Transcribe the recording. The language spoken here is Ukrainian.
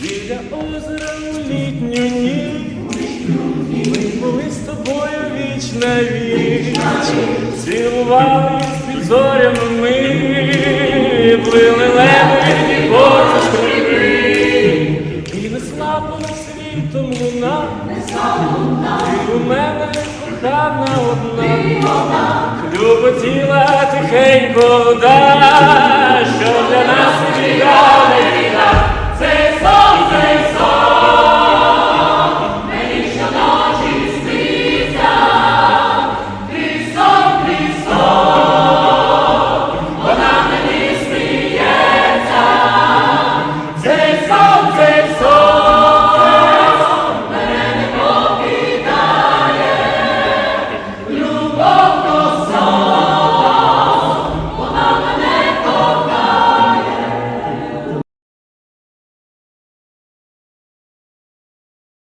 біля озера у літню ніч. Ми були з тобою віч на віч, цілувались під зорями ми, плили лебеді поруч криві, і несла понад світом луна, ти у мене кохана одна, хлюпотіла тихенько вода,